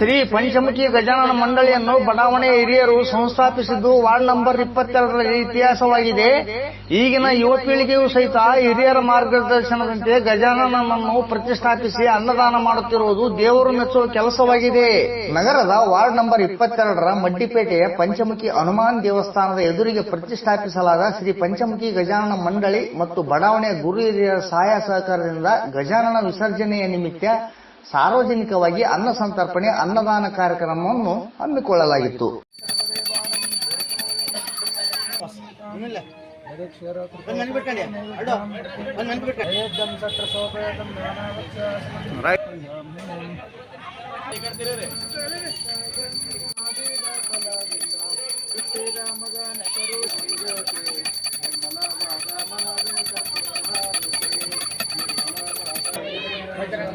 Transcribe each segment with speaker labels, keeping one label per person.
Speaker 1: ಶ್ರೀ ಪಂಚಮುಖಿ ಗಜಾನನ ಮಂಡಳಿಯನ್ನು ಬಡಾವಣೆ ಹಿರಿಯರು ಸಂಸ್ಥಾಪಿಸಿದ್ದು ವಾರ್ಡ್ ನಂಬರ್ ಇಪ್ಪತ್ತೆರಡರ ಇತಿಹಾಸವಾಗಿದೆ. ಈಗಿನ ಯುವ ಪೀಳಿಗೆಯೂ ಸಹಿತ ಹಿರಿಯರ ಮಾರ್ಗದರ್ಶನದಂತೆ ಗಜಾನನನ್ನು ಪ್ರತಿಷ್ಠಾಪಿಸಿ ಅನ್ನದಾನ ಮಾಡುತ್ತಿರುವುದು ದೇವರು ಮೆಚ್ಚುವ ಕೆಲಸವಾಗಿದೆ. ನಗರದ ವಾರ್ಡ್ ನಂಬರ್ ಇಪ್ಪತ್ತೆರಡರ ಮಡ್ಡಿಪೇಟೆಯ ಪಂಚಮುಖಿ ಹನುಮಾನ್ ದೇವಸ್ಥಾನದ ಎದುರಿಗೆ ಪ್ರತಿಷ್ಠಾಪಿಸಲಾದ ಶ್ರೀ ಪಂಚಮುಖಿ ಗಜಾನನ ಮಂಡಳಿ ಮತ್ತು ಬಡಾವಣೆಯ ಗುರು ಹಿರಿಯರ ಸಹಾಯ ಸಹಕಾರದಿಂದ ಗಜಾನನ ವಿಸರ್ಜನೆಯ ನಿಮಿತ್ತ ಸಾರ್ವಜನಿಕವಾಗಿ ಅನ್ನ ಸಂತರ್ಪಣೆ ಅನ್ನದಾನ ಕಾರ್ಯಕ್ರಮವನ್ನು ಹಮ್ಮಿಕೊಳ್ಳಲಾಗಿತ್ತು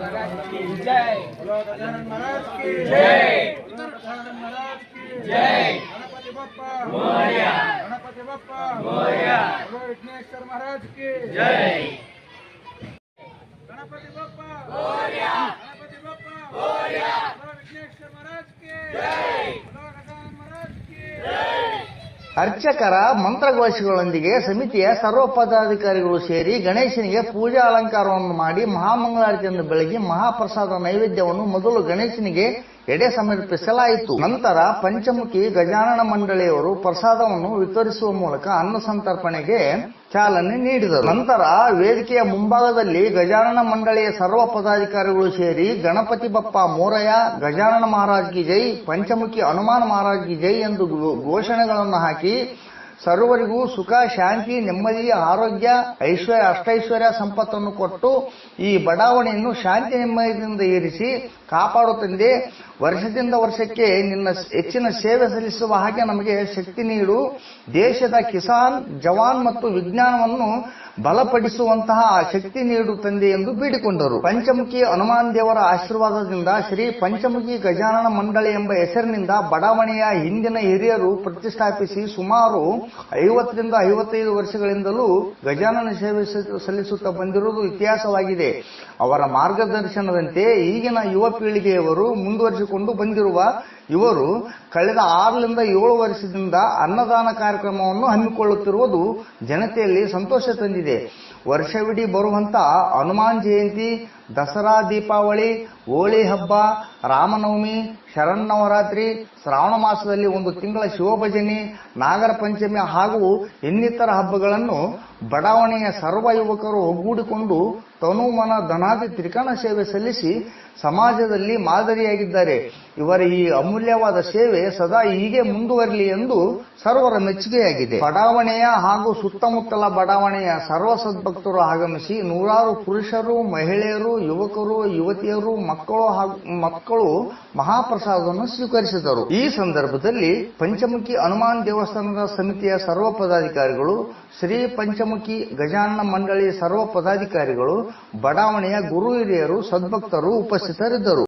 Speaker 2: जय। महाराज की जय। महाराज की जय गणपति बाप्पा। गणपति बाप्पा विघ्नेश्वर महाराज की। जय।
Speaker 1: ಅರ್ಚಕರ ಮಂತ್ರಘೋಷಗಳೊಂದಿಗೆ ಸಮಿತಿಯ ಸರ್ವ ಪದಾಧಿಕಾರಿಗಳು ಸೇರಿ ಗಣೇಶನಿಗೆ ಪೂಜಾ ಅಲಂಕಾರವನ್ನು ಮಾಡಿ ಮಹಾಮಂಗಳಾರತಿಯನ್ನು ಬೆಳಗಿ ಮಹಾಪ್ರಸಾದ ನೈವೇದ್ಯವನ್ನು ಮೊದಲು ಗಣೇಶನಿಗೆ ಎಡೆ ಸಮರ್ಪಿಸಲಾಯಿತು ನಂತರ ಪಂಚಮುಖಿ ಗಜಾನನ ಮಂಡಳಿಯವರು ಪ್ರಸಾದವನ್ನು ವಿತರಿಸುವ ಮೂಲಕ ಅನ್ನ ಸಂತರ್ಪಣೆಗೆ ಚಾಲನೆ ನೀಡಿದರು. ನಂತರ ವೇದಿಕೆಯ ಮುಂಭಾಗದಲ್ಲಿ ಗಜಾನನ ಮಂಡಳಿಯ ಸರ್ವ ಪದಾಧಿಕಾರಿಗಳು ಸೇರಿ ಗಣಪತಿ ಬಪ್ಪ ಮೋರಯ್ಯ, ಗಜಾನನ ಮಹಾರಾಜ್ ಕಿ ಜೈ, ಪಂಚಮುಖಿ ಹನುಮಾನ್ ಮಹಾರಾಜ್ ಕಿ ಜೈ ಎಂದು ಘೋಷಣೆಗಳನ್ನು ಹಾಕಿ ಸರ್ವರಿಗೂ ಸುಖ, ಶಾಂತಿ, ನೆಮ್ಮದಿ, ಆರೋಗ್ಯ, ಐಶ್ವರ್ಯ, ಅಷ್ಟೈಶ್ವರ್ಯ ಸಂಪತ್ತನ್ನು ಕೊಟ್ಟು ಈ ಬಡಾವಣೆಯನ್ನು ಶಾಂತಿ ನೆಮ್ಮದಿಯಿಂದ ಏರಿಸಿ ಕಾಪಾಡುತ್ತಂದೆ ವರ್ಷದಿಂದ ವರ್ಷಕ್ಕೆ ನಿನ್ನ ಹೆಚ್ಚಿನ ಸೇವೆ ಸಲ್ಲಿಸುವ ಹಾಗೆ ನಮಗೆ ಶಕ್ತಿ ನೀಡು. ದೇಶದ ಕಿಸಾನ್, ಜವಾನ್ ಮತ್ತು ವಿಜ್ಞಾನವನ್ನು ಬಲಪಡಿಸುವಂತಹ ಶಕ್ತಿ ನೀಡು ತಂದೆ ಎಂದು ಬೇಡಿಕೊಂಡರು. ಪಂಚಮುಖಿ ಹನುಮಾನ್ ದೇವರ ಆಶೀರ್ವಾದದಿಂದ ಶ್ರೀ ಪಂಚಮುಖಿ ಗಜಾನನ ಮಂಡಳಿ ಎಂಬ ಹೆಸರಿನಿಂದ ಬಡಾವಣೆಯ ಹಿಂದಿನ ಹಿರಿಯರು ಪ್ರತಿಷ್ಠಾಪಿಸಿ ಸುಮಾರು ಐವತ್ತರಿಂದ ಐವತ್ತೈದು ವರ್ಷಗಳಿಂದಲೂ ಗಜಾನನ ಸೇವೆ ಸಲ್ಲಿಸುತ್ತಾ ಬಂದಿರುವುದು ಇತಿಹಾಸವಾಗಿದೆ. ಅವರ ಮಾರ್ಗದರ್ಶನದಂತೆ ಈಗಿನ ಯುವ ಪೀಳಿಗೆಯವರು ಮುಂದುವರಿಸಿಕೊಂಡು ಬಂದಿರುವ ಇವರು ಕಳೆದ ಆರರಿಂದ ಏಳು ವರ್ಷದಿಂದ ಅನ್ನದಾನ ಕಾರ್ಯಕ್ರಮವನ್ನು ಹಮ್ಮಿಕೊಳ್ಳುತ್ತಿರುವುದು ಜನತೆಯಲ್ಲಿ ಸಂತೋಷ ತಂದಿದೆ. ವರ್ಷವಿಡೀ ಬರುವಂತ ಹನುಮಾನ್ ಜಯಂತಿ, ದಸರಾ ದೀಪಾವಳಿ, ಹೋಳಿ ಹಬ್ಬ, ರಾಮನವಮಿ ಶರನ್ನವರಾತ್ರಿ ಶ್ರಾವಣ ಮಾಸದಲ್ಲಿ ಒಂದು ತಿಂಗಳ ಶಿವಭಜನೆ, ನಾಗರ ಪಂಚಮಿ ಹಾಗೂ ಇನ್ನಿತರ ಹಬ್ಬಗಳನ್ನು ಬಡಾವಣೆಯ ಸರ್ವ ಯುವಕರು ಒಗ್ಗೂಡಿಕೊಂಡು ತನು ಮನ ಧನಾದಿ ತ್ರಿಕಣ ಸೇವೆ ಸಲ್ಲಿಸಿ ಸಮಾಜದಲ್ಲಿ ಮಾದರಿಯಾಗಿದ್ದಾರೆ. ಇವರ ಈ ಅಮೂಲ್ಯವಾದ ಸೇವೆ ಸದಾ ಹೀಗೆ ಮುಂದುವರಲಿ ಎಂದು ಸರ್ವರ ಮೆಚ್ಚುಗೆಯಾಗಿದೆ. ಬಡಾವಣೆಯ ಹಾಗೂ ಸುತ್ತಮುತ್ತಲ ಬಡಾವಣೆಯ ಸರ್ವ ಸದ್ಭಕ್ತರು ಆಗಮಿಸಿ ನೂರಾರು ಪುರುಷರು, ಮಹಿಳೆಯರು, ಯುವಕರು, ಯುವತಿಯರು, ಮಕ್ಕಳು ಹಾಗೂ ಮಕ್ಕಳು ಮಹಾಪ್ರಸಾದವನ್ನು ಸ್ವೀಕರಿಸಿದರು. ಈ ಸಂದರ್ಭದಲ್ಲಿ ಪಂಚಮುಖಿ ಹನುಮಾನ್ ದೇವಸ್ಥಾನದ ಸಮಿತಿಯ ಸರ್ವ ಪದಾಧಿಕಾರಿಗಳು, ಶ್ರೀ ಪಂಚಮುಖಿ ಗಜಾನನ ಮಂಡಳಿ ಸರ್ವ ಪದಾಧಿಕಾರಿಗಳು, ಬಡಾವಣೆಯ ಗುರು ಹಿರಿಯರು, ಸದ್ಭಕ್ತರು ಉಪಸ್ಥಿತರಿದ್ದರು.